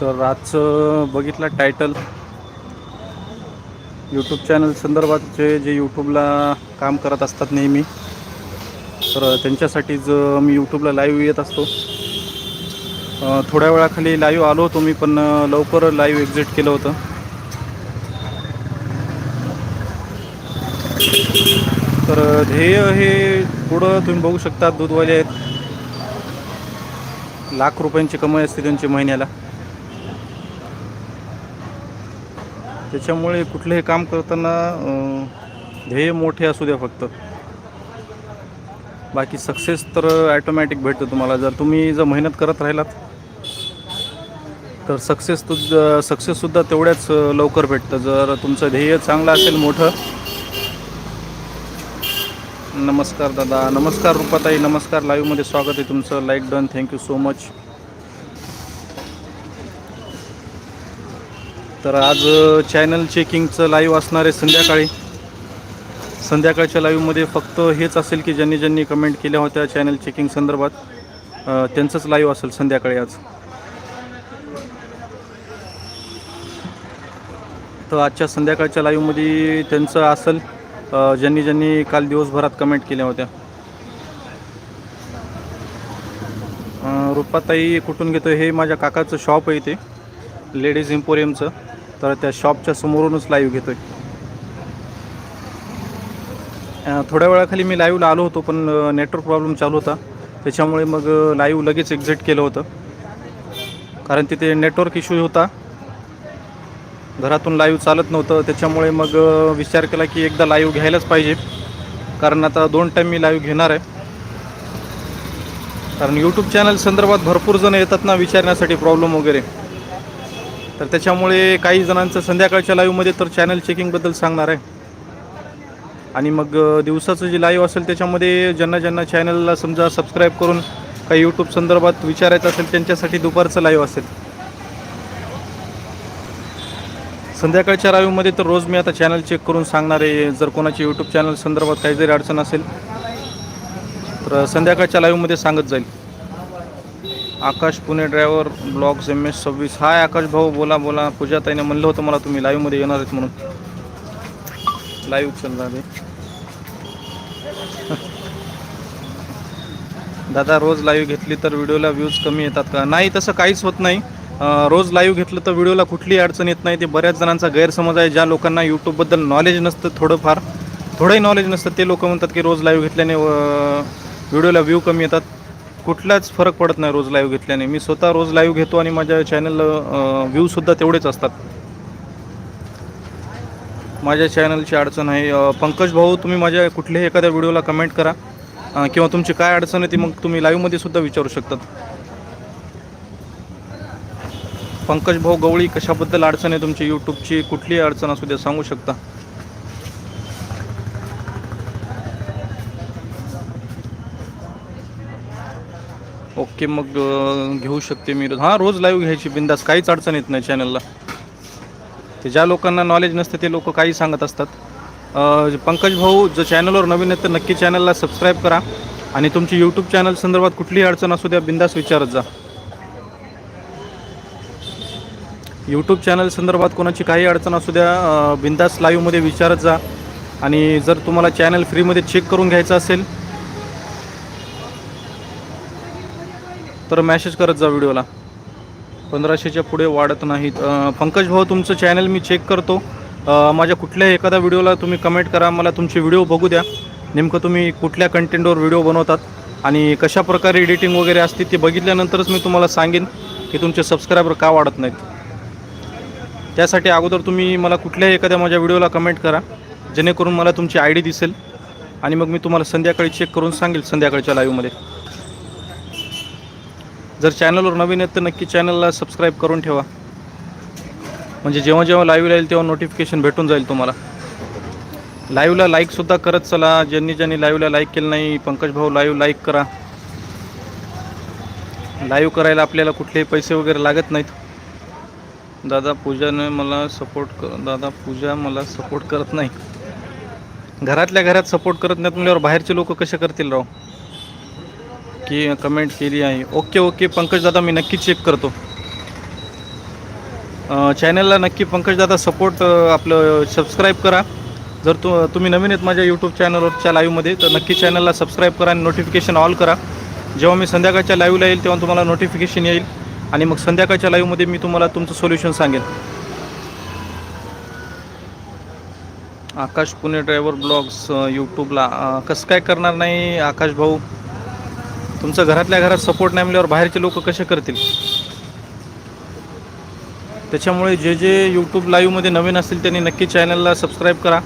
तर आजचं बघितलं टायटल यूट्यूब चॅनल संदर्भातचे जे यूट्यूबला काम करत असतात नेहमी तर त्यांच्यासाठीच मी यूट्यूबला लाईव्ह येत असतो. थोड्या वेळाखाली लाईव्ह आलो होतो मी पण लवकर लाईव्ह एक्झिट केलं होतं. तर ध्येय हे पुढं तुम्ही बघू शकता दूधवाले आहेत. लाख रुपयांची कमाई असते त्यांची महिन्याला. त्याच्यामुळे कुठलंही काम करताना ध्येय मोठे असू द्या फक्त. बाकी सक्सेस तर ॲटोमॅटिक भेटतं तुम्हाला. जर तुम्ही जर मेहनत करत राहिलात तर सक्सेस तु सक्सेससुद्धा तेवढ्याच लवकर भेटतं. जर तुमचं ध्येय चांगलं असेल मोठं. नमस्कार दादा. नमस्कार रुपाताई. नमस्कार लाईव्हमध्ये स्वागत आहे तुमचं. Like done thank you so much तर आज चॅनल चेकिंगचं लाईव्ह असणार आहे संध्याकाळी. संध्याकाळच्या लाईव्हमध्ये फक्त हेच असेल की ज्यांनी ज्यांनी कमेंट केल्या होत्या चॅनल चेकिंग संदर्भात त्यांचंच लाईव्ह असेल संध्याकाळी आज. तर आजच्या संध्याकाळच्या लाईव्हमध्ये त्यांचं असेल ज्यांनी ज्यांनी काल दिवसभरात कमेंट केल्या होत्या. रुपाताई कुठून घेतो हे माझ्या काकाचं शॉप आहे इथे. लेडीज इम्पोरियमचं तर त्या शॉपच्या समोरूनच लाईव्ह घेतो आहे थोड्या वेळाखाली मी लाईव्हला आलो होतो पण नेटवर्क प्रॉब्लेम चालू होता. त्याच्यामुळे मग लाईव्ह लगेच एक्झिट केलं होतं. कारण तिथे नेटवर्क इश्यू होता. घरातून लाईव्ह चालत नव्हतं. त्याच्यामुळे मग विचार केला की एकदा लाईव्ह घ्यायलाच पाहिजे. कारण आता दोन टाईम मी लाईव्ह घेणार आहे. कारण यूट्यूब चॅनल संदर्भात भरपूर जण येतात ना विचारण्यासाठी प्रॉब्लेम वगैरे. तर त्याच्यामुळे काही जणांचं संध्याकाळच्या लाईव्हमध्ये तर चॅनल चेकिंगबद्दल सांगणार आहे. आणि मग दिवसाचं जे लाईव्ह असेल त्याच्यामध्ये ज्यांना ज्यांना चॅनलला समजा सबस्क्राईब करून काही यूट्यूब संदर्भात विचारायचं असेल त्यांच्यासाठी दुपारचं लाईव्ह असेल. संध्याकाळच्या लाईव्हमध्ये तर रोज मी आता चॅनल चेक करून सांगणार आहे. जर कोणाची यूट्यूब चॅनल संदर्भात काही जरी अडचण असेल तर संध्याकाळच्या लाईव्हमध्ये सांगत जाईल. Akash Pune driver vlogs M S सव्वीस. हाय आकाश भाऊ बोला बोला. पूजाताईने म्हणलं होतं मला तुम्ही लाईव्हमध्ये येणार आहेत म्हणून. लाईव्ह चल रहा दादा रोज लाईव्ह घेतली तर व्हिडिओला व्ह्यूज कमी येतात का? नाही तसं काहीच होत नाही. रोज लाईव्ह घेतलं तर व्हिडिओला कुठलीही अडचण येत नाही. ते बऱ्याच जणांचा गैरसमज आहे. ज्या लोकांना यूट्यूबबद्दल नॉलेज नसतं थोडंफार थोडंही नॉलेज नसतं ते लोक म्हणतात की रोज लाईव्ह घेतल्याने व्हिडिओला व्ह्यू कमी येतात. कुठलाच फरक पडत नाही रोज लाईव्ह घेतल्याने. मी स्वतः रोज लाईव्ह घेतो आणि माझ्या चॅनल व्ह्यूसुद्धा तेवढेच असतात. माझ्या चॅनलची अडचण आहे. पंकज भाऊ तुम्ही माझ्या कुठल्याही एखाद्या व्हिडिओला कमेंट करा. किंवा तुमची काय अडचण आहे ती मग तुम्ही लाईव्हमध्ये सुद्धा विचारू शकतात. पंकज भाऊ गवळी कशाबद्दल अडचण आहे? तुमची यूट्यूबची कुठलीही अडचण असू द्या सांगू शकता. ओके मग घेऊ शकते मी. रोज हां रोज लाईव्ह घ्यायची बिंदास. काहीच अडचण येत नाही चॅनलला ते ज्या लोकांना नॉलेज नसते ते लोक काही सांगत असतात. पंकज भाऊ जर चॅनलवर नवीन आहेत तर नक्की चॅनलला सबस्क्राईब करा. आणि तुमची यूट्यूब चॅनल संदर्भात कुठलीही अडचण असू द्या बिंदास विचारत जा. यूट्यूब चॅनल संदर्भात कोणाची काही अडचण असू द्या बिंदास लाईव्हमध्ये विचारत जा. आणि जर तुम्हाला चॅनल फ्रीमध्ये चेक करून घ्यायचं असेल तर मॅसेज करत जा व्हिडिओला पंधराशेच्या पुढे वाढत नाहीत. पंकज भाऊ तुमचं चॅनल मी चेक करतो. माझ्या कुठल्याही एखाद्या व्हिडिओला तुम्ही कमेंट करा. मला तुमचे व्हिडिओ बघू द्या. नेमकं तुम्ही कुठल्या कंटेंटवर व्हिडिओ बनवतात आणि कशा प्रकारे एडिटिंग वगैरे असते ते बघितल्यानंतरच मी तुम्हाला सांगेन की तुमचे सबस्क्रायबर का वाढत नाहीत. त्यासाठी अगोदर तुम्ही मला कुठल्याही एखाद्या माझ्या व्हिडिओला कमेंट करा. जेणेकरून मला तुमची आय डी दिसेल. आणि मग मी तुम्हाला संध्याकाळी चेक करून सांगेल संध्याकाळच्या लाईव्हमध्ये जर चॅनलवर नवीन आहेत तर नक्की चॅनलला सबस्क्राईब करून ठेवा. म्हणजे जेव्हा जेव्हा लाईव्ह येईल तेव्हा नोटिफिकेशन भेटून जाईल तुम्हाला. लाईव्हला लाईकसुद्धा करत चला. ज्यांनी ज्यांनी लाईव्हला लाईक केलं नाही पंकज भाऊ लाईव्ह लाईक करा. लाईव्ह करायला आपल्याला कुठलेही पैसे वगैरे लागत नाहीत. दादा पूजाने मला सपोर्ट कर दादा पूजा मला सपोर्ट करत नाही. घरातल्या घरात सपोर्ट करत नाहीत म्हणल्यावर बाहेरचे लोक कसे करतील राव? की कमेंट केली आहे. ओके ओके पंकजदादा मी नक्की चेक करतो. चॅनलला नक्की पंकजदादा सपोर्ट आपलं सबस्क्राईब करा. जर तु तुम्ही नवीन आहेत माझ्या यूट्यूब चॅनलवरच्या लाईव्हमध्ये तर नक्की चॅनलला सबस्क्राईब करा आणि नोटिफिकेशन ऑल करा. जेव्हा मी संध्याकाळच्या लाईव्हला येईल तेव्हा तुम्हाला नोटिफिकेशन येईल. आणि मग संध्याकाळच्या लाईव्हमध्ये मी तुम्हाला तुमचं सोल्युशन सांगेन आकाश पुणे ड्रायव्हर ब्लॉग्स यूट्यूबला कसं काय करणार नाही आकाश भाऊ? तुमचं घरातल्या घरात सपोर्ट नाही म्हणल्यावर बाहेरचे लोक कसे करतील? त्याच्यामुळे जे जे यूट्यूब लाईव्हमध्ये नवीन असतील त्यांनी नक्की चॅनलला सबस्क्राईब करा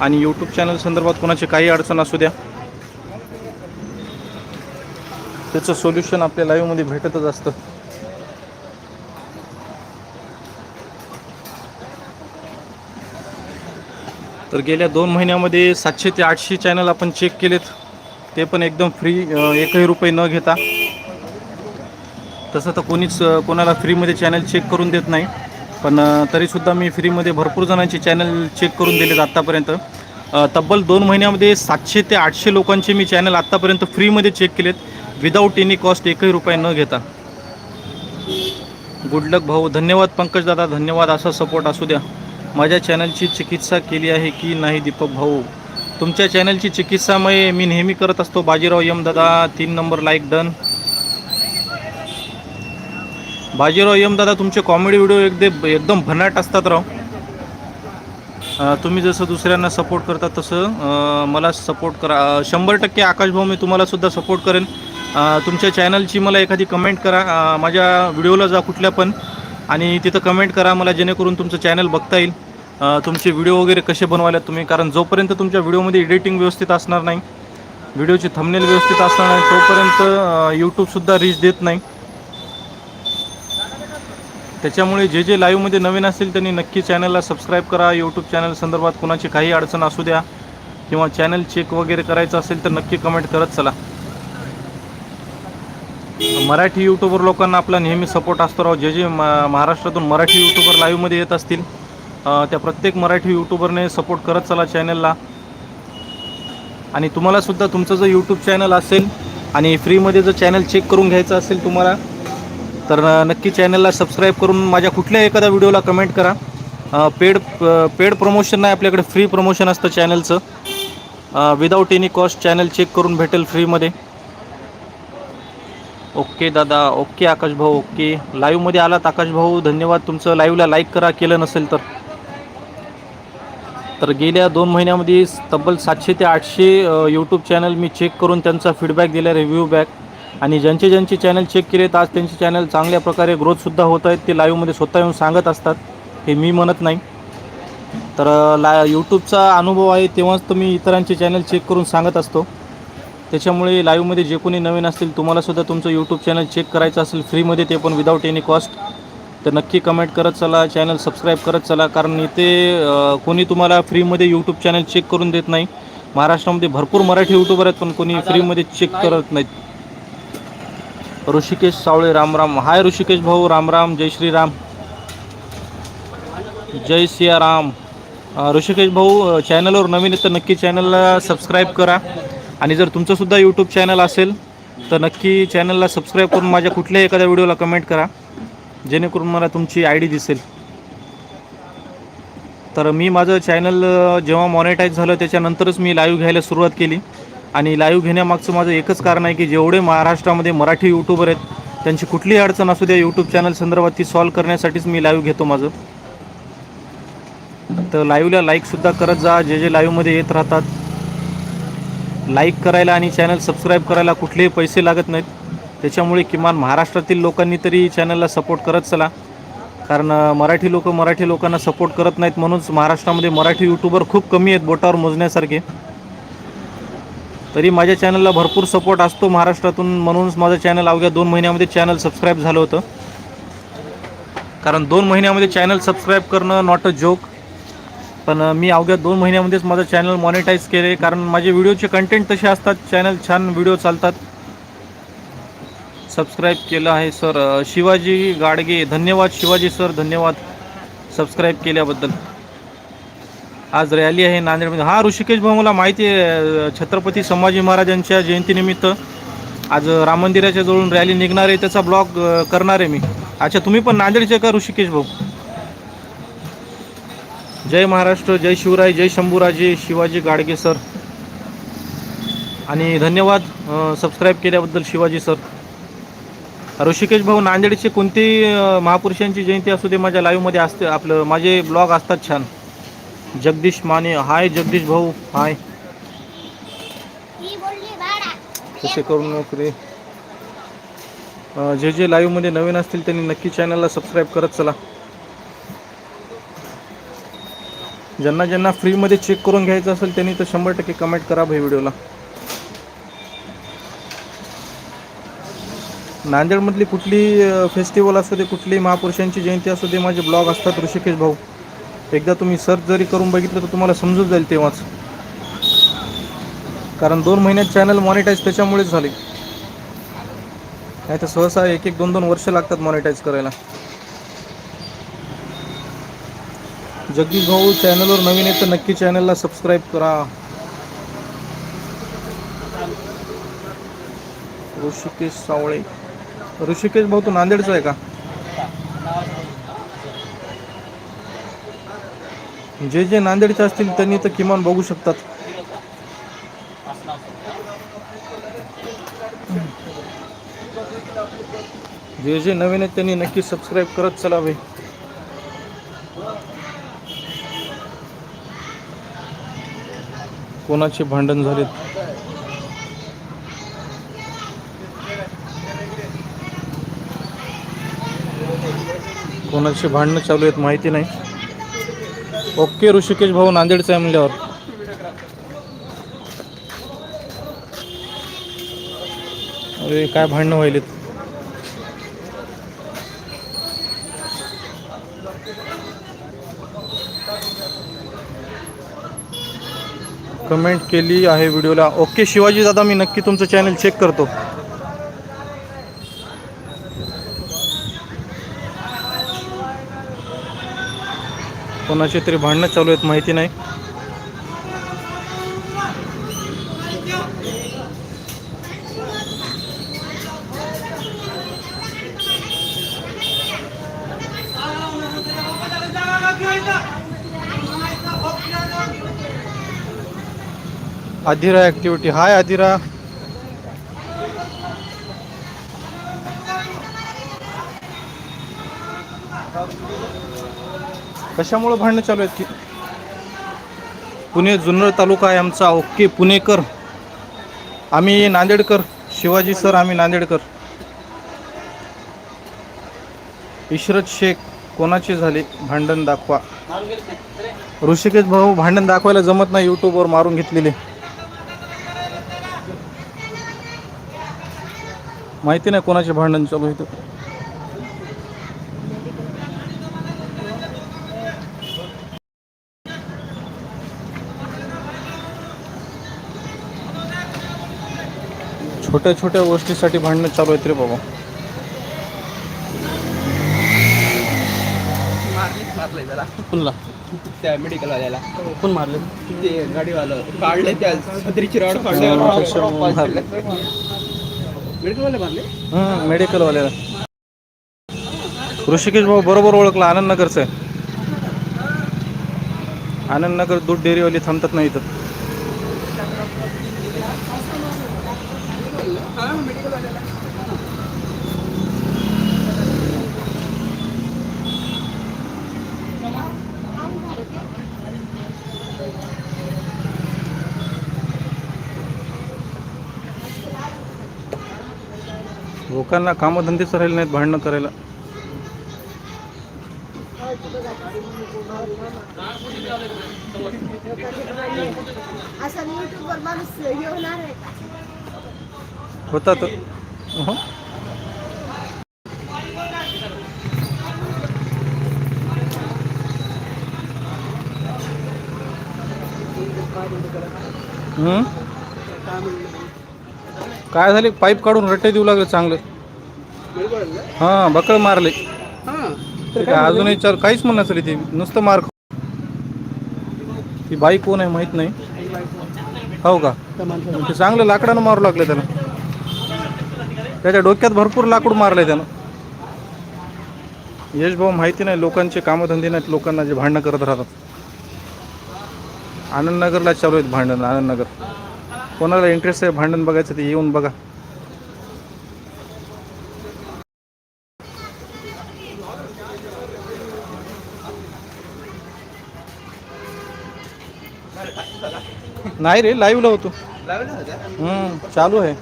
आणि यूट्यूब चॅनल संदर्भात कोणाची काही अडचण असू द्या. त्याचं सोल्युशन आपल्या लाईव्हमध्ये भेटतच असतं. तर गेल्या दोन महिन्यामध्ये सातशे ते आठशे चॅनल आपण चेक केलेत. ते पण एकदम फ्री एकही रुपये न घेता. तसं तर कोणीच कोणाला फ्रीमध्ये चॅनल चेक करून देत नाही. पण तरीसुद्धा मी फ्रीमध्ये भरपूर जणांचे चॅनल चेक करून दिलेत आत्तापर्यंत तब्बल दोन महिन्यामध्ये सातशे ते आठशे लोकांचे मी चॅनल आत्तापर्यंत फ्रीमध्ये चेक केलेत. विदाऊट एनी कॉस्ट एकही रुपये न घेता. गुड लक भाऊ. धन्यवाद पंकज दादा. धन्यवाद. असा सपोर्ट असू द्या. माझ्या चॅनलची चिकित्सा केली आहे की नाही दीपक भाऊ? तुमच्या चॅनलची चिकित्सामय मी नेहमी करत असतो. बाजीराव यम दादा तीन number like done Bajirao Yam Dada तुमचे कॉमेडी व्हिडिओ एकदम एकदम भन्नाट असतात राव. तुम्ही जसं दुसऱ्यांना सपोर्ट करता तसं मला सपोर्ट करा. शंभर टक्के आकाशभाऊ मी तुम्हाला सुद्धा सपोर्ट करेन. तुमच्या चॅनलची मला एखादी कमेंट करा. माझ्या व्हिडिओला जा कुठल्या पण. आणि तिथं कमेंट करा. मला जेणेकरून तुमचं चॅनल बघता येईल. तुमचे व्हिडिओ वगैरे कसे बनवायला तुम्ही? कारण जोपर्यंत तुमच्या व्हिडिओमध्ये एडिटिंग व्यवस्थित असणार नाही व्हिडिओची थंबनेल व्यवस्थित असणार नाही तोपर्यंत यूट्यूबसुद्धा रीच देत नाही. त्याच्यामुळे जे जे लाईव्हमध्ये नवीन असेल त्यांनी नक्की चॅनलला सबस्क्राईब करा. यूट्यूब चॅनल संदर्भात कोणाची काही अडचण असू द्या किंवा चॅनल चेक वगैरे करायचं असेल तर नक्की कमेंट करत चला. मराठी यूट्यूबर लोकांना आपला नेहमी सपोर्ट असतो राव. जे जे महाराष्ट्रातून मराठी यूट्यूबर लाईव्हमध्ये येत असतील त्या प्रत्येक मराठी यूट्यूबरने सपोर्ट करत चला चॅनलला आणि तुम्हालासुद्धा तुमचं जर यूट्यूब चॅनल असेल आणि फ्रीमध्ये जर चॅनल चेक करून घ्यायचं असेल तुम्हाला तर नक्की चॅनलला सबस्क्राईब करून माझ्या कुठल्याही एखाद्या व्हिडिओला कमेंट करा. पेड पेड प्रमोशन नाही आपल्याकडे फ्री प्रमोशन असतं चॅनलचं without any cost channel check करून भेटेल फ्रीमध्ये ओके दादा ओके आकाश भाऊ ओके. लाईव्हमध्ये आलात आकाश भाऊ धन्यवाद. तुमचं लाईव्हला लाईक करा केलं नसेल तर. तर गेल्या दोन महिन्यामध्ये तब्बल सातशे ते आठशे यूट्यूब चॅनल मी चेक करून त्यांचा फीडबॅक दिला रिव्ह्यू बॅक आणि ज्यांचे ज्यांचे चॅनल चेक केलेत आज त्यांचे चॅनल चांगल्या प्रकारे ग्रोथसुद्धा होत आहेत ते लाईव्हमध्ये स्वतः येऊन सांगत असतात. हे मी म्हणत नाही. तर ला यूट्यूबचा अनुभव आहे तेव्हाच तर मी इतरांचे चॅनल चेक करून सांगत असतो. त्याच्यामुळे लाईव्हमध्ये जे कोणी नवीन असतील तुम्हालासुद्धा तुमचं यूट्यूब चॅनल चेक करायचं असेल फ्रीमध्ये ते पण विदाऊट एनी कॉस्ट तर नक्की कमेंट करत चला चॅनल सबस्क्राईब करत चला कारण इथे कोणी तुम्हाला फ्रीमध्ये यूट्यूब चॅनल चेक करून देत नाही. महाराष्ट्रामध्ये भरपूर मराठी यूट्यूबर आहेत पण कोणी फ्रीमध्ये चेक करत नाहीत. ऋषिकेश सावळे रामराम हाय ऋषिकेश भाऊ रामराम जय श्रीराम. जय सियाराम. ऋषिकेश भाऊ चॅनलवर नवीन आहे तर नक्की चॅनलला सबस्क्राईब करा. आणि जर तुमचंसुद्धा यूट्यूब चॅनल असेल तर नक्की चॅनलला सबस्क्राईब करून माझ्या कुठल्याही एखाद्या व्हिडिओला कमेंट करा. जेणेकरून मला तुमची आय डी दिसेल. तर मी माझं चॅनल जेव्हा मॉनिटाईज झालं त्याच्यानंतरच मी लाईव्ह घ्यायला सुरुवात केली. आणि लाईव्ह घेण्यामागचं माझं एकच कारण आहे की जेवढे महाराष्ट्रामध्ये मराठी यूट्यूबर आहेत त्यांची कुठलीही अडचण असू द्या यूट्यूब चॅनल संदर्भात ती सॉल्व्ह करण्यासाठीच मी लाईव्ह घेतो माझं. तर लाईव्हला लाईकसुद्धा करत जा जे जे लाईव्हमध्ये येत राहतात. लाईक करायला आणि चॅनल सबस्क्राईब करायला कुठलेही पैसे लागत नाहीत. त्याच्यामुळे किमान महाराष्ट्रातील लोकांनी तरी चॅनलला सपोर्ट करत चला. कारण मराठी लोक मराठी लोकांना सपोर्ट करत नाहीत म्हणूनच महाराष्ट्रामध्ये मराठी यूट्यूबर खूप कमी आहेत बोटावर मोजण्यासारखे. तरी माझ्या चॅनलला भरपूर सपोर्ट असतो महाराष्ट्रातून म्हणूनच माझं चॅनल अवघ्या दोन महिन्यामध्ये चॅनल सबस्क्राईब झालं होतं. कारण दोन महिन्यामध्ये चॅनल सबस्क्राईब करणं नॉट अ जोक पण मी अवघ्या दोन महिन्यामध्येच माझं चॅनल मॉनिटाईज केले कारण माझे व्हिडिओचे कंटेंट तसे असतात चॅनल छान व्हिडिओ चालतात. सबस्क्राईब केलं आहे सर शिवाजी गाडगे धन्यवाद शिवाजी सर धन्यवाद सबस्क्राईब केल्याबद्दल. आज रॅली आहे नांदेडमध्ये. हा ऋषिकेश भाऊ मला माहिती आहे छत्रपती संभाजी महाराजांच्या जयंतीनिमित्त. आज राम मंदिराच्या जवळून रॅली निघणार आहे त्याचा ब्लॉग करणार आहे मी. अच्छा तुम्ही पण नांदेडचे का ऋषिकेश भाऊ? जय महाराष्ट्र जय शिवराय जय शंभूराजे शिवाजी गाडगे सर आणि धन्यवाद सबस्क्राईब केल्याबद्दल शिवाजी सर ऋषिकेश भाऊ नांदेडचे कोणतेही महापुरुषांची जयंती असू दे माझ्या लाईव्हमध्ये असते आपलं माझे ब्लॉग असतात छान. जगदीश माने हाय जगदीश भाऊ हाय. कसे करून तसे नोकरी जे जे लाईव्हमध्ये नवीन असतील त्यांनी नक्की चॅनलला सबस्क्राईब करत चला. ज्यांना ज्यांना फ्रीमध्ये चेक करून घ्यायचं असेल त्यांनी तर शंभर टक्के कमेंट करा भाई व्हिडिओला नांदेडमधली कुठली फेस्टिवल असू दे कुठली महापुरुषांची जयंती असू दे माझे ब्लॉग असतात ऋषिकेश भाऊ. एकदा तुम्ही सर्च जरी करून बघितलं तर तुम्हाला समजून जाईल तेव्हाच. कारण दोन महिन्यात चॅनल मॉनिटाईज त्याच्यामुळेच झाले. नाही तर सहसा एक एक दोन दोन वर्ष लागतात मॉनिटाईज करायला. जगदीश भाऊ चॅनलवर नवीन आहे तर नक्की चॅनलला सबस्क्राईब करा. ऋषिकेश सावळे. ऋषिकेश भाऊ तू नांदेडचा आहे का? जे जे नांदेडचे असतील त्यांनी तर किमान बघू शकतात. जे जे नवीन आहेत त्यांनी नक्की सबस्क्राईब करत चलावे कोणाचे भांडण झालेत? कोणाशी भांडणं चालू आहेत माहिती नाही. ओके ऋषिकेश भाऊ नांदेडचा आहे म्हणल्यावर. अरे काय भांडणं व्हायलेत? कमेंट केली आहे व्हिडिओला. ओके शिवाजी दादा मी नक्की तुमचं चॅनल चेक करतो. कोणाचे तरी भांडणं चालू आहेत माहिती नाही. अधिरा ॲक्टिव्हिटी हाय अधिरा कशामुळे भांडणं चालू आहेत की? पुणे जुन्नर तालुका आहे आमचा. ओके पुणेकर. आम्ही नांदेडकर. शिवाजी सर आम्ही नांदेडकर. इशरत शेख कोणाचे झाले भांडण दाखवा? ऋषिकेश भाऊ भांडण दाखवायला जमत नाही युट्यूबवर मारून घेतलेले. माहिती नाही कोणाचे भांडण चालू आहे छोट्या छोट्या गोष्टीसाठी भांडणं चालू आहेत रे बाबा. मारलंय त्याला. पुन्हा त्या मेडिकल वाल्याला कोण मारले? ते गाडीवालं. काढले त्या छत्रीची रॉड काढले मेडिकल वाले मारले. हं, मेडिकलवाल्याला ऋषिकेश भाऊ बरोबर ओळखला आनंदनगरचं. आहे आनंदनगर दूध डेअरीवाली थांबतात नाही इथं. लोकांना कामधंदेच राहिले नाहीत भांडणं करायला. होतात. काय झाले? पाईप काढून रट्टे देऊ लागले चांगले. हां बकळ मारले. अजूनही चार काहीच म्हणणं असेल ते नुसतं मार ती बाई कोण आहे माहीत नाही. हो का? ते चांगलं लाकडानं मारू लागले त्याला त्याच्या डोक्यात भरपूर लाकूड मारलंय त्यानं. यश भाऊ माहिती नाही लोकांचे कामधंदे नाहीत लोकांना जे भांडणं करत राहतात. आनंदनगरला चालू आहेत भांडण आनंदनगर. कोणाला इंटरेस्ट आहे भांडण बघायचं ते येऊन बघा. नाही रे लाईव्हला होतो. हम्म, चालू आहे.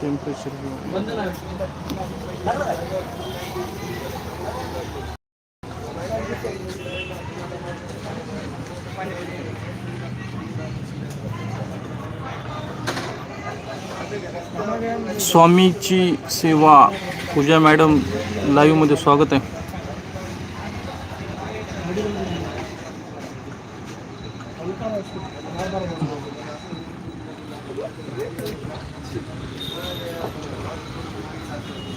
टेम्परेचर स्वामीची सेवा पूजा मॅडम लाईव्हमध्ये स्वागत आहे.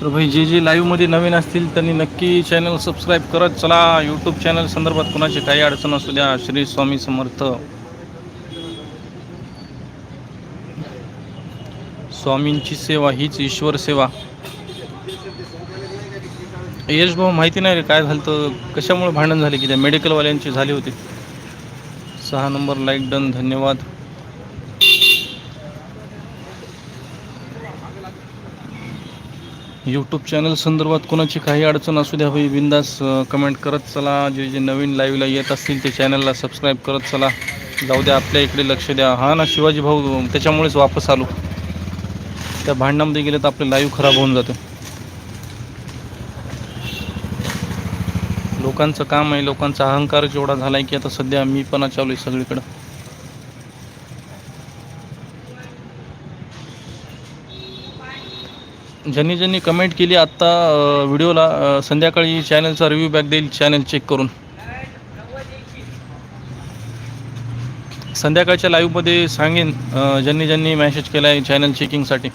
तर भाई जे जे लाईव्हमध्ये नवीन असतील त्यांनी नक्की चॅनल सबस्क्राईब करत चला. यूट्यूब चॅनल संदर्भात कोणाची काही अडचण असू द्या श्री स्वामी समर्थ. स्वामींची सेवा हीच ईश्वर सेवा. यश भाऊ माहिती नाही रे काय झालं तर कशामुळे भांडण झाले की त्या मेडिकलवाल्यांची झाली होती? सहा नंबर लाईक डन धन्यवाद. यूट्यूब चॅनल संदर्भात कोणाची काही अडचण असू द्या भाई बिंदास कमेंट करत चला. जे जे नवीन लाईव्हला येत असतील ते चॅनलला सबस्क्राईब करत चला. जाऊ द्या आपल्या इकडे लक्ष द्या. हा ना शिवाजी भाऊ त्याच्यामुळेच वापस आलो. त्या भांडणामध्ये गेले तर आपलं लाईव्ह खराब होऊन जातं. लोकांचं काम आहे लोकांचा अहंकार जेवढा झाला आहे की आता सध्या मी पण चालू आहे सगळीकडं. ज्यांनी ज्यांनी कमेंट केली आत्ता व्हिडिओला संध्याकाळी चॅनलचा रिव्ह्यू बॅक देईल चॅनल चेक करून. संध्याकाळच्या लाईव्हमध्ये सांगेन ज्यांनी ज्यांनी मेसेज केला आहे चॅनल चेकिंगसाठी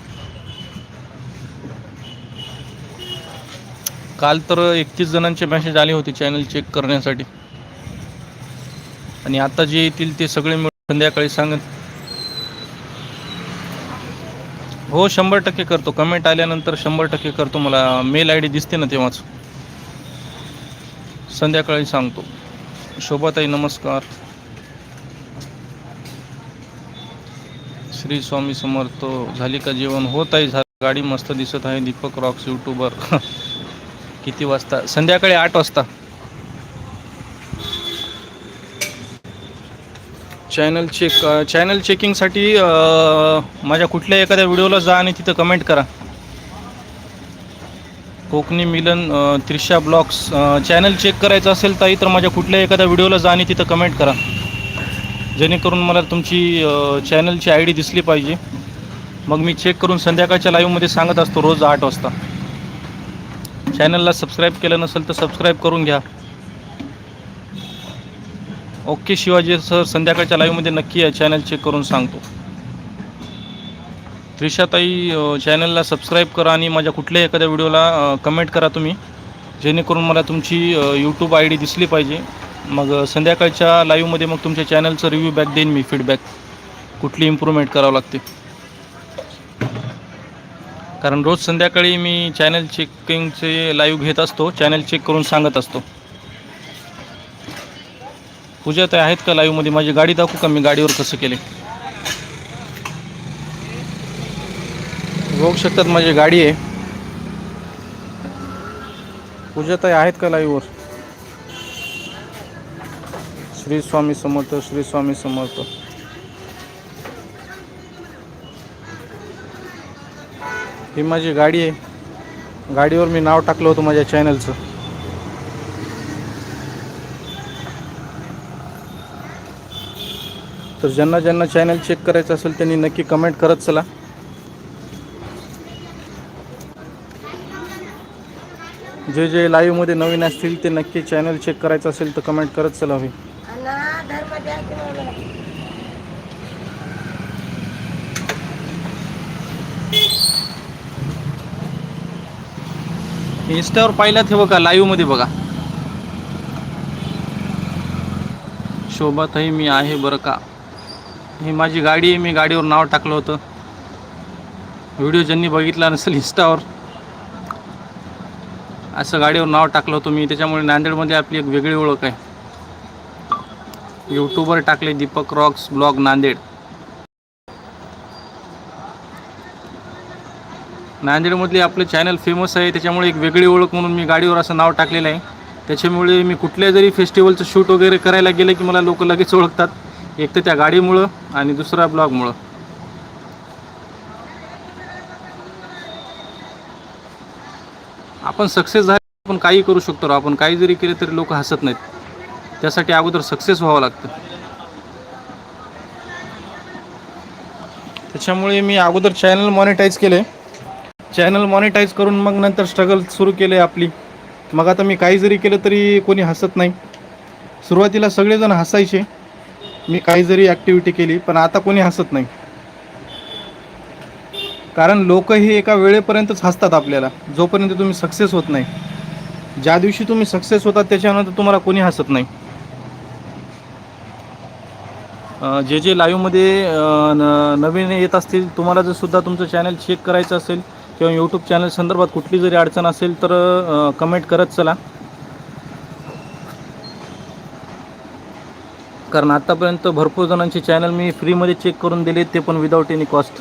काल तर एकतीस जणांचे मेसेज आले होते चॅनल चेक करण्यासाठी. आणि आता जे येतील ते सगळे मिळून संध्याकाळी सांगत हो शंभर टक्के करतो. कमेंट आल्यानंतर शंभर टक्के करतो. मला मेल आय डी दिसते ना तेव्हाच. संध्याकाळी सांगतो. शोभाताई नमस्कार. श्री स्वामी समर्थ. झाली का जेवण? होत आहे गाडी मस्त दिसत आहे. दीपक रॉक्स यूट्यूबर किती वाजता? संध्याकाळी आठ वाजता. चॅनल चेक चॅनल चेकिंगसाठी माझ्या कुठल्या एखाद्या व्हिडिओला जा आणि तिथं कमेंट करा. Konkani Milan Trisha vlogs channel check करायचं असेल ताई तर माझ्या कुठल्या एखाद्या व्हिडिओला जा आणि तिथं कमेंट करा. जेणेकरून मला तुमची चॅनलची आय डी दिसली पाहिजे. मग मी चेक करून संध्याकाळच्या लाईव्हमध्ये सांगत असतो रोज आठ वाजता. चॅनलला सबस्क्राईब केलं नसेल तर सबस्क्राईब करून घ्या. ओके शिवाजी सर संध्याकाळच्या लाईव्हमध्ये नक्की या चॅनल चेक करून सांगतो. त्रिशाताई चॅनलला सबस्क्राईब करा आणि माझ्या कुठल्याही एखाद्या व्हिडिओला कमेंट करा तुम्ही. जेणेकरून मला तुमची यूट्यूब आय डी दिसली पाहिजे. मग संध्याकाळच्या लाईव्हमध्ये मग तुमच्या चॅनलचं रिव्ह्यू बॅक देईन मी फीडबॅक कुठली इम्प्रूव्हमेंट करावं लागते. कारण रोज संध्याकाळी मी चॅनल चेकिंगचे लाईव्ह घेत असतो चॅनल चेक करून सांगत असतो. पूजा ते आहेत का लाईव्हमध्ये माझी गाडी दाखवू का? मी गाडीवर कसं केले? बघू शकतात माझी गाडी आहे. पूजा ताई आहेत का लाईव्हवर श्री स्वामी समर्थ श्री स्वामी समर्थ. ही माझी गाडी आहे. गाडीवर मी नाव टाकलं होतं माझ्या चॅनलचं तर ज्यांना ज्यांना चॅनल चेक करायचं असेल त्यांनी नक्की कमेंट करत चला. जे जे लाईव्हमध्ये नवीन असतील ते नक्की चॅनल चेक करायचं असेल तर कमेंट करत चला मी आणि धर्म द्या की मला. इंस्टावर पाहिलात हे बघा लाईव्हमध्ये बघा. शोभाताई मी आहे बरं का? ही माझी गाडी आहे मी गाडीवर नाव टाकलं होतं. व्हिडिओ ज्यांनी बघितला नसेल इंस्टावर असं गाडीवर नाव टाकलं होतं मी. त्याच्यामुळे नांदेडमध्ये आपली एक वेगळी ओळख आहे. यूट्यूबवर टाकले दीपक रॉक्स ब्लॉग नांदेड. नांदेडमधले आपलं चॅनल फेमस आहे त्याच्यामुळे एक वेगळी ओळख म्हणून मी गाडीवर असं नाव टाकलेलं आहे. त्याच्यामुळे मी कुठल्या जरी फेस्टिवलचं शूट वगैरे करायला गेलं की मला लोक लगेच ओळखतात. एक तर त्या गाडीमुळं आणि दुसरा ब्लॉगमुळं. आपण सक्सेस झाले आपण काही करू शकतो आपण काही जरी केलं तरी लोक हसत नाहीत. त्यासाठी अगोदर सक्सेस व्हावं लागतं. त्याच्यामुळे मी अगोदर चॅनल मॉनिटाईज केले चॅनल मॉनिटाईज करून मग नंतर स्ट्रगल सुरू केले आपली. मग आता मी काही जरी केलं तरी कोणी हसत नाही. सुरुवातीला सगळेजण हसायचे. मी काही जरी ॲक्टिव्हिटी केली पण आता कोणी हसत नाही. कारण लोकही एका वेळेपर्यंतच हसतात आपल्याला. जोपर्यंत तुम्ही सक्सेस होत नाही. ज्या दिवशी तुम्ही सक्सेस होतात त्याच्यानंतर तुम्हाला कोणी हसत नाही. जे जे लाईव्हमध्ये न नवीन येत असतील तुम्हाला जर सुद्धा तुमचं चॅनल चेक करायचं असेल किंवा यूट्यूब चॅनल संदर्भात कुठली जरी अडचण असेल तर कमेंट करत चला. कारण आत्तापर्यंत भरपूर जणांचे चॅनल मी फ्रीमध्ये चेक करून दिले ते पण विदाऊट एनी कॉस्ट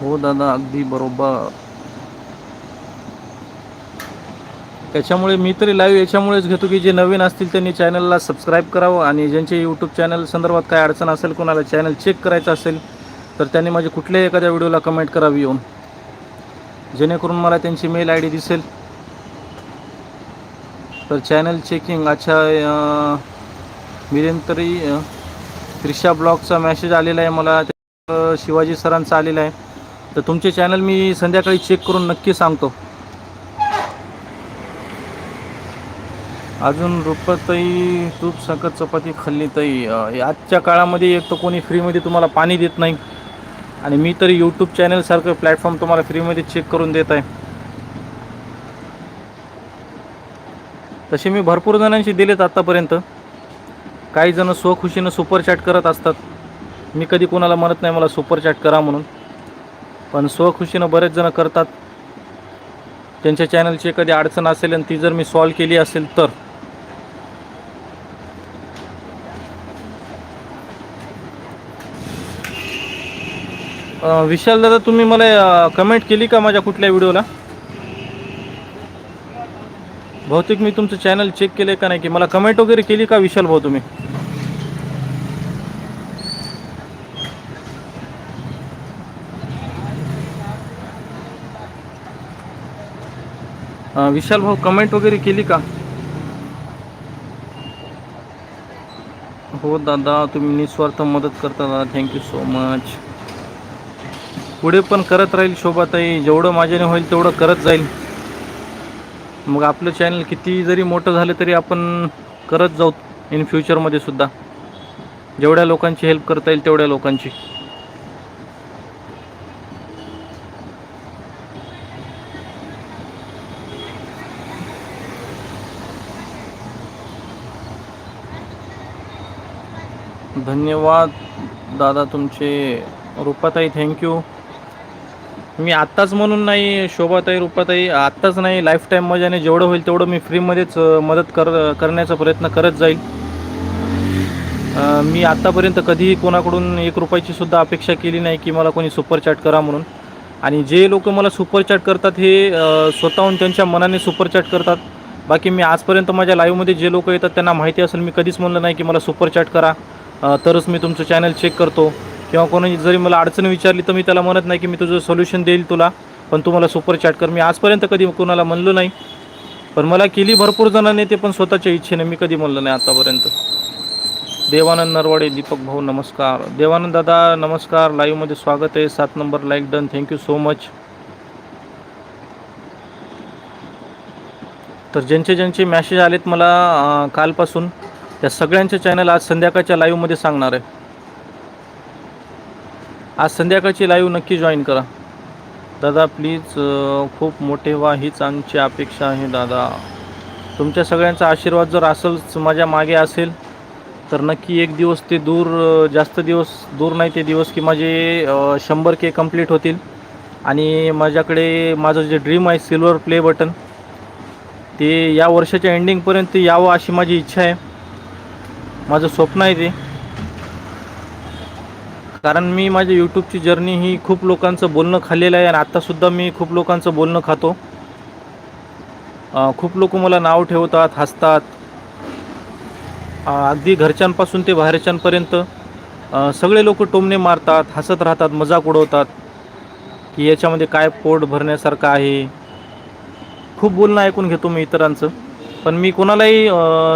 हो दादा अगदी बरोबर. त्याच्यामुळे मी तरी लाईव्ह याच्यामुळेच घेतो की जे नवीन असतील त्यांनी चॅनलला सबस्क्राईब करावं आणि ज्यांचे यूट्यूब चॅनल संदर्भात काय अडचण असेल कोणाला चॅनल चेक करायचं असेल तर त्यांनी माझ्या कुठल्याही एखाद्या व्हिडिओला कमेंट करावी येऊन. जेणेकरून मला त्यांची मेल आय डी दिसेल. तर चॅनल चेकिंग अच्छा मिरेन तरी त्रिशा ब्लॉगचा मॅसेज आलेला आहे मला. शिवाजी सरांचा आलेला आहे. तर तुमचे चॅनल मी संध्याकाळी चेक करून नक्की सांगतो. अजून रुपतही तूप सकत चपाती खाल्ली तई आजच्या काळामध्ये एक तर कोणी फ्रीमध्ये तुम्हाला पाणी देत नाही. आणि मी तरी यूट्यूब चॅनलसारखं प्लॅटफॉर्म तुम्हाला फ्रीमध्ये चेक करून देत आहे. तसे मी भरपूर जणांशी दिलेत आत्तापर्यंत काही जण स्वखुशीनं सुपरचॅट करत असतात. मी कधी कोणाला म्हणत नाही मला सुपरचॅट करा म्हणून. पण स्वखुशीनं बरेच जण करतात. त्यांच्या चॅनलची कधी अडचण असेल आणि ती जर मी सॉल्व केली असेल तर. विशाल दादा तुम्ही मला कमेंट केली का माझ्या कुठल्या व्हिडिओला? बहुतेक मी तुमचं चॅनल चेक केलं का नाही की मला कमेंट वगैरे केली का विशाल भाऊ तुम्ही? विशाल भाऊ कमेंट वगैरे केली का? हो दादा तुम्ही निस्वार्थ मदत करता दादा. थँक्यू सो मच पुढे पण करत राहील शोभाताई. जेवढं माझ्याने होईल तेवढं करत जाईल. मग आपलं चॅनल किती जरी मोठं झालं तरी आपण करत जाऊ इन फ्युचरमध्ये सुद्धा. जेवढ्या लोकांची हेल्प करता येईल तेवढ्या लोकांची. धन्यवाद दादा तुमचे. रूपाताई थँक्यू मी आत्ताच म्हणून नाही शोभाताई रुपाताई आत्ताच नाही लाईफ टाईम माझ्याने जेवढं होईल तेवढं मी फ्रीमध्येच मदत कर करण्याचा प्रयत्न करत जाईल. मी आत्तापर्यंत कधीही कोणाकडून एक रुपयाची सुद्धा अपेक्षा केली नाही की मला कोणी सुपर चॅट करा म्हणून. आणि जे लोक मला सुपर चॅट करतात हे स्वतःहून त्यांच्या मनाने सुपर चॅट करतात. बाकी मी आजपर्यंत माझ्या लाईव्हमध्ये जे लोक येतात त्यांना माहिती असेल मी कधीच म्हणलं नाही की मला सुपर चॅट करा तरच मी तुमचं चॅनल चेक करतो. किंवा कोणी जरी मला अडचण विचारली तर मी त्याला म्हणत नाही की मी तुझं सोल्युशन देईल तुला पण तू मला सुपर चॅट कर. मी आजपर्यंत कधी कोणाला म्हणलो नाही. पण मला केली भरपूर जणांनी ते पण स्वतःच्या इच्छेने. मी कधी म्हणलं नाही आतापर्यंत. देवानंद नरवाडे दीपक भाऊ नमस्कार. देवानंद दादा नमस्कार. लाईव्हमध्ये स्वागत आहे. सात number like done thank you so much तर ज्यांचे ज्यांचे मॅसेज आलेत मला कालपासून त्या सगळ्यांचे चॅनल आज संध्याकाळच्या लाईव्हमध्ये सांगणार आहे. आज संध्याकाळची लाईव्ह नक्की जॉईन करा. दादा प्लीज खूप मोठे व्हा हीच आमची अपेक्षा आहे दादा. तुमच्या सगळ्यांचा आशीर्वाद जर असंच माझ्या मागे असेल तर नक्की एक दिवस ते दूर जास्त दिवस दूर नाही ते दिवस की माझे शंभर के कंप्लीट होतील. आणि माझ्याकडे माझं जे ड्रीम आहे सिल्वर प्ले बटन ते या वर्षाच्या एंडिंगपर्यंत यावं अशी माझी इच्छा आहे. माझं स्वप्न आहे ते. कारण मी माझ्या यूट्यूबची जर्नी ही खूप लोकांचं बोलणं खाल्लेलं आहे आणि आत्तासुद्धा मी खूप लोकांचं बोलणं खातो. खूप लोक मला नाव ठेवतात हसतात. अगदी घरच्यांपासून ते बाहेरच्यांपर्यंत सगळे लोक टोमणे मारतात हसत राहतात मजाक उडवतात की याच्यामध्ये काय पोट भरण्यासारखं आहे. खूप बोलणं ऐकून घेतो मी इतरांचं. पण मी कोणालाही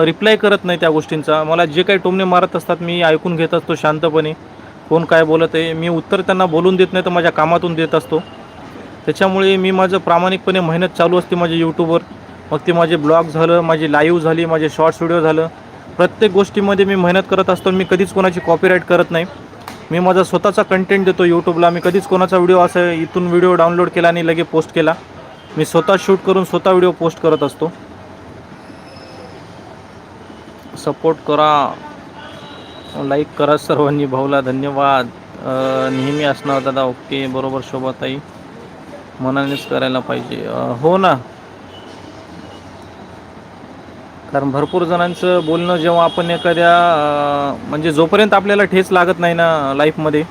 रिप्लाय करत नाही त्या गोष्टींचा. मला जे काही टोमणे मारत असतात मी ऐकून घेत असतो शांतपणे. कोण काय बोलत आहे मी उत्तर त्यांना बोलून देत नाही तर माझ्या कामातून देत असतो. त्याच्यामुळे मी माझं प्रामाणिकपणे मेहनत चालू असते माझ्या यूट्यूबवर मग ते माझे ब्लॉग झालं माझी लाईव्ह झाली माझे शॉर्ट्स व्हिडिओ झालं. प्रत्येक गोष्टीमध्ये मी मेहनत करत असतो मी कधीच कोणाची कॉपीराईट करत नाही. मी माझा स्वतःचा कंटेंट देतो यूट्यूबला मी कधीच कोणाचा व्हिडिओ असं इथून व्हिडिओ डाउनलोड केला आणि लगे पोस्ट केला. मी स्वतः शूट करून स्वतः व्हिडिओ पोस्ट करत असतो. सपोर्ट करा. लाईक करा सर्वांनी भाऊला धन्यवाद. नेहमी असणार दादा ओके बरोबर शोभाताई. मनानेच करायला पाहिजे. हो ना. कारण भरपूर जणांचं बोलणं जेव्हा आपण एखाद्या म्हणजे जोपर्यंत आपल्याला ठेच लागत नाही ना लाईफमध्ये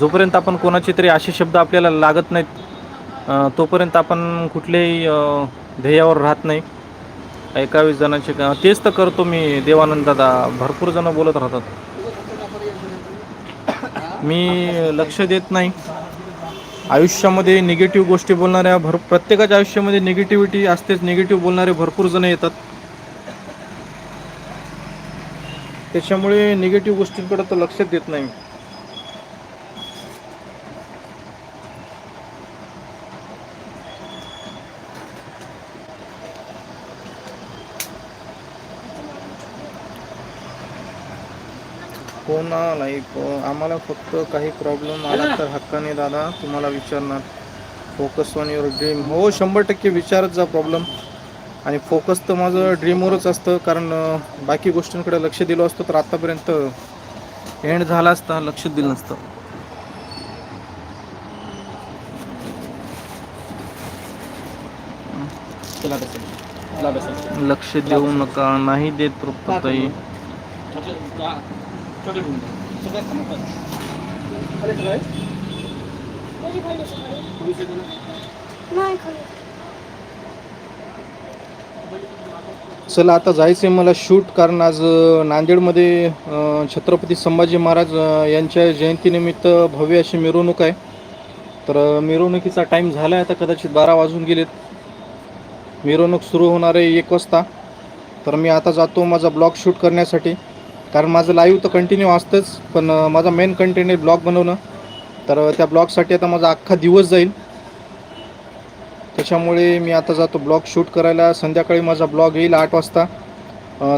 जोपर्यंत आपण कोणाचे तरी असे शब्द आपल्याला लागत नाहीत तोपर्यंत आपण कुठल्याही ध्येयावर राहत नाही. एकावीस जणांचे का तेच तर करतो मी देवानंद दादा. भरपूर जण बोलत राहतात. मी लक्ष देत नाही. आयुष्यामध्ये निगेटिव्ह गोष्टी बोलणाऱ्या भर प्रत्येकाच्या आयुष्यामध्ये निगेटिव्हिटी असतेच. निगेटिव्ह बोलणारे भरपूर जण येतात. त्याच्यामुळे निगेटिव्ह गोष्टींकडे तर लक्ष देत नाही हो ना लाईक आम्हाला फक्त काही प्रॉब्लेम आला तर हक्काने दादा तुम्हाला विचारणार. फोकस ऑन युअर ड्रीम हो शंभर टक्के विचारत जा प्रॉब्लेम आणि फोकस तर माझं ड्रीमवरच असतं कारण बाकी गोष्टींकडे लक्ष दिलं असतं तर आत्तापर्यंत एंड झाला असता लक्ष दिलं नसतं. लक्ष देऊ नका नाही देत तृप्तताई नाही खाली चला आता जायचं आहे मला शूट कारण आज नांदेडमध्ये छत्रपती संभाजी महाराज यांच्या जयंतीनिमित्त भव्य अशी मिरवणूक आहे. तर मिरवणुकीचा टाईम झाला आहे आता कदाचित बारा वाजून गेलेत. मिरवणूक सुरू होणार आहे एक वाजता. तर मी आता जातो माझा ब्लॉग शूट करण्यासाठी. कारण माझं लाईव्ह तर कंटिन्यू असतंच पण माझा मेन कंटेंट आहे ब्लॉग बनवणं. तर त्या ब्लॉगसाठी आता माझा अख्खा दिवस जाईल. त्याच्यामुळे मी आता जातो ब्लॉग शूट करायला. संध्याकाळी माझा ब्लॉग येईल आठ वाजता.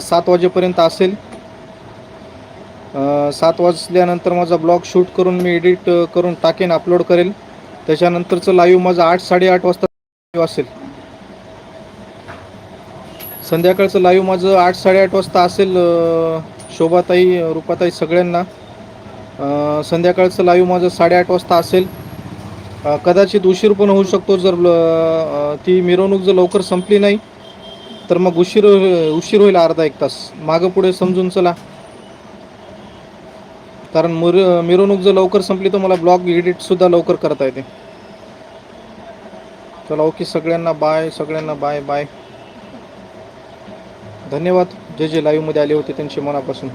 सात वाजेपर्यंत असेल. सात वाजल्यानंतर माझा ब्लॉग शूट करून मी एडिट करून टाकेन अपलोड करेल. त्याच्यानंतरचं लाईव्ह माझं आठ साडेआठ वाजता असेल. संध्याकाळचं लाईव्ह माझं आठ साडेआठ वाजता असेल शोभाताई रुपाताई सगळ्यांना संध्याकाळचं लाईव्ह माझं साडेआठ वाजता असेल. कदाचित उशीर पण होऊ शकतो जर ती मिरवणूक जर लवकर संपली नाही तर मग उशीर उशीर होईल अर्धा एक तास. मागं पुढे समजून चला. कारण मुर मिरवणूक जर लवकर संपली तर मला ब्लॉग एडिटसुद्धा लवकर करता येते. चला ओके सगळ्यांना बाय सगळ्यांना बाय बाय धन्यवाद. जे जे लाईव्हमध्ये आले होते त्यांचे मनापासून.